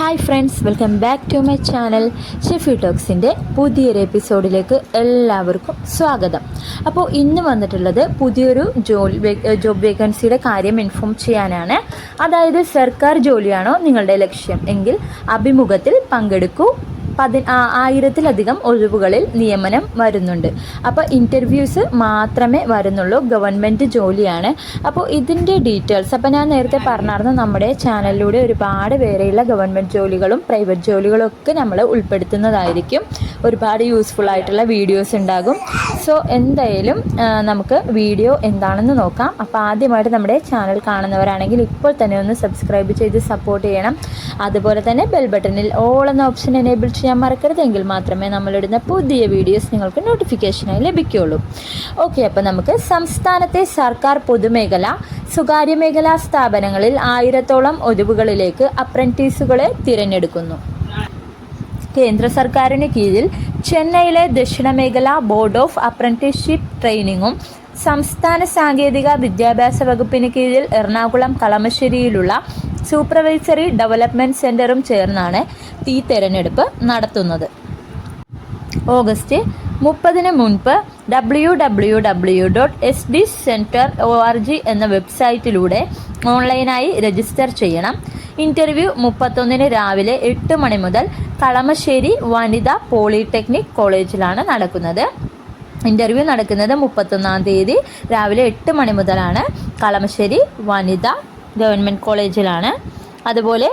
Hi friends welcome back to my channel Shefi ടോക്സിന്റെ പുതിയൊരു എപ്പിസോഡിലേക്ക് എല്ലാവർക്കും സ്വാഗതം. അപ്പോൾ ഇന്ന് വന്നിട്ടുള്ളത് പുതിയൊരു ജോലി ജോബ് വേക്കൻസിയുടെ കാര്യം ഇൻഫോം ചെയ്യാനാണ്. അതായത് സർക്കാർ ജോലിയാണോ നിങ്ങളുടെ ലക്ഷ്യം? എങ്കിൽ അഭിമുഖത്തിൽ പങ്കെടുക്കൂ. പതി ആയിരത്തിലധികം ഒഴിവുകളിൽ നിയമനം വരുന്നുണ്ട്. അപ്പോൾ ഇന്റർവ്യൂസ് മാത്രമേ വരുന്നുള്ളൂ. ഗവൺമെന്റ് ജോലിയാണ്. അപ്പോൾ ഇതിന്റെ ഡീറ്റെയിൽസ് അപ്പോൾ ഞാൻ നേരത്തെ പറഞ്ഞായിരുന്നു നമ്മുടെ ചാനലിലൂടെ ഒരുപാട് പേരെയുള്ള ഗവൺമെന്റ് ജോലികളും പ്രൈവറ്റ് ജോലികളും ഒക്കെ നമ്മൾ ഉൾപ്പെടുത്തുന്നതായിരിക്കും. ഒരുപാട് യൂസ്ഫുൾ ആയിട്ടുള്ള വീഡിയോസ് ഉണ്ടാകും. സോ എന്തായാലും നമുക്ക് വീഡിയോ എന്താണെന്ന് നോക്കാം. അപ്പോൾ ആദ്യമായിട്ട് നമ്മുടെ ചാനൽ കാണുന്നവരാണെങ്കിൽ ഇപ്പോൾ തന്നെ ഒന്ന് സബ്സ്ക്രൈബ് ചെയ്ത് സപ്പോർട്ട് ചെയ്യണം. അതുപോലെ തന്നെ ബെൽ ബട്ടണിൽ ഓൾ എന്ന ഓപ്ഷൻ എനേബിൾ ചെയ്യാൻ മറക്കരുതെങ്കിൽ മാത്രമേ നമ്മളിടുന്ന പുതിയ വീഡിയോസ് നിങ്ങൾക്ക് നോട്ടിഫിക്കേഷനായി ലഭിക്കുകയുള്ളൂ. ഓക്കെ അപ്പോൾ നമുക്ക് സംസ്ഥാനത്തെ സർക്കാർ പൊതുമേഖല സ്വകാര്യ മേഖലാ സ്ഥാപനങ്ങളിൽ ആയിരത്തോളം ഒഴിവുകളിലേക്ക് അപ്രന്റീസുകളെ തിരഞ്ഞെടുക്കുന്നു. കേന്ദ്ര സർക്കാരിന് കീഴിൽ ചെന്നൈയിലെ ദക്ഷിണമേഖല ബോർഡ് ഓഫ് അപ്രന്റീസ്ഷിപ്പ് ട്രെയിനിങ്ങും സംസ്ഥാന സാങ്കേതിക വിദ്യാഭ്യാസ വകുപ്പിന് കീഴിൽ എറണാകുളം കളമശ്ശേരിയിലുള്ള സൂപ്പർവൈസറി ഡെവലപ്മെന്റ് സെന്ററും ചേർന്നാണ് ഈ തെരഞ്ഞെടുപ്പ് നടത്തുന്നത്. ഓഗസ്റ്റ് മുപ്പതിന് മുൻപ് W W W dot S D centre O R G എന്ന വെബ്സൈറ്റിലൂടെ ഓൺലൈനായി രജിസ്റ്റർ ചെയ്യണം. ഇന്റർവ്യൂ മുപ്പത്തൊന്നിന് രാവിലെ എട്ട് മണി മുതൽ കളമശ്ശേരി വനിതാ പോളിടെക്നിക് കോളേജിലാണ് നടക്കുന്നത്. ഇന്റർവ്യൂ നടക്കുന്നത് മുപ്പത്തൊന്നാം തീയതി രാവിലെ എട്ട് മണി മുതലാണ് കളമശ്ശേരി വനിത ഗവൺമെന്റ് കോളേജിലാണ്. അതുപോലെ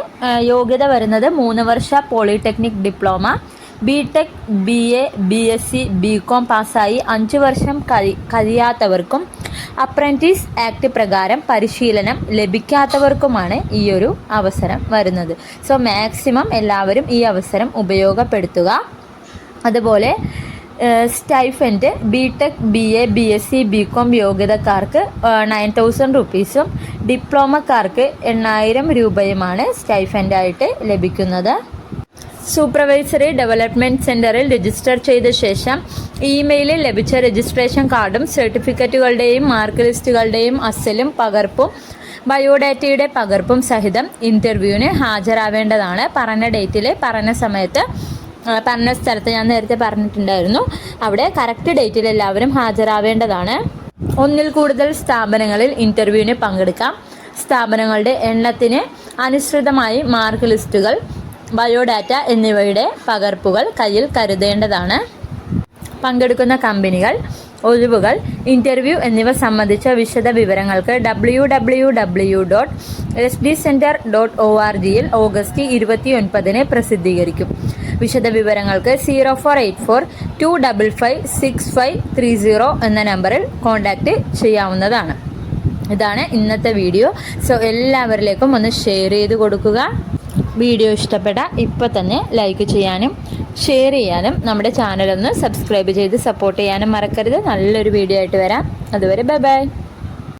യോഗ്യത വരുന്നത് മൂന്ന് വർഷ polytechnic diploma B tech B A B S C B com പാസ്സായി അഞ്ച് വർഷം കഴി കഴിയാത്തവർക്കും അപ്രന്റീസ് ആക്ട് പ്രകാരം പരിശീലനം ലഭിക്കാത്തവർക്കുമാണ് ഈ ഒരു അവസരം വരുന്നത്. സോ മാക്സിമം എല്ലാവരും ഈ അവസരം ഉപയോഗപ്പെടുത്തുക. അതുപോലെ stipend B tech B A B S C B com യോഗ്യതക്കാർക്ക് nine thousand റുപ്പീസും ഡിപ്ലോമക്കാർക്ക് എണ്ണായിരം രൂപയുമാണ് സ്റ്റൈഫന്റായിട്ട് ലഭിക്കുന്നത്. സൂപ്പർവൈസറി ഡെവലപ്മെന്റ് സെന്ററിൽ രജിസ്റ്റർ ചെയ്ത ശേഷം ഇമെയിലിൽ ലഭിച്ച രജിസ്ട്രേഷൻ കാർഡും സർട്ടിഫിക്കറ്റുകളുടെയും മാർക്ക് ലിസ്റ്റുകളുടെയും അസലും പകർപ്പും ബയോഡാറ്റയുടെ പകർപ്പും സഹിതം ഇന്റർവ്യൂവിന് ഹാജരാവേണ്ടതാണ്. പറഞ്ഞ ഡേറ്റിൽ പറഞ്ഞ സമയത്ത് പറഞ്ഞ സ്ഥലത്ത് ഞാൻ നേരത്തെ പറഞ്ഞിട്ടുണ്ടായിരുന്നു. അവിടെ കറക്റ്റ് ഡേറ്റിൽ എല്ലാവരും ഹാജരാവേണ്ടതാണ്. ഒന്നിൽ കൂടുതൽ സ്ഥാപനങ്ങളിൽ ഇന്റർവ്യൂവിന് പങ്കെടുക്കാം. സ്ഥാപനങ്ങളുടെ എണ്ണത്തിന് അനുസൃതമായി മാർക്ക് ലിസ്റ്റുകൾ ബയോഡാറ്റ എന്നിവയുടെ പകർപ്പുകൾ കയ്യിൽ കരുതേണ്ടതാണ്. പങ്കെടുക്കുന്ന കമ്പനികൾ ഒഴിവുകൾ ഇന്റർവ്യൂ എന്നിവ സംബന്ധിച്ച വിശദ വിവരങ്ങൾക്ക് W W W dot S D centre dot O R ജിയിൽ ഓഗസ്റ്റ് ഇരുപത്തി ഒൻപതിന് പ്രസിദ്ധീകരിക്കും. വിശദ വിവരങ്ങൾക്ക് zero four eight four two double five six five three zero എന്ന നമ്പറിൽ കോൺടാക്റ്റ് ചെയ്യാവുന്നതാണ്. ഇതാണ് ഇന്നത്തെ വീഡിയോ. സോ എല്ലാവരിലേക്കും ഒന്ന് ഷെയർ ചെയ്ത് കൊടുക്കുക. വീഡിയോ ഇഷ്ടപ്പെട്ട ഇപ്പോൾ തന്നെ ലൈക്ക് ചെയ്യാനും ഷെയർ ചെയ്യാനും നമ്മുടെ ചാനലൊന്ന് സബ്സ്ക്രൈബ് ചെയ്ത് സപ്പോർട്ട് ചെയ്യാനും മറക്കരുത്. നല്ലൊരു വീഡിയോ ആയിട്ട് വരാം. അതുവരെ ബൈ ബൈ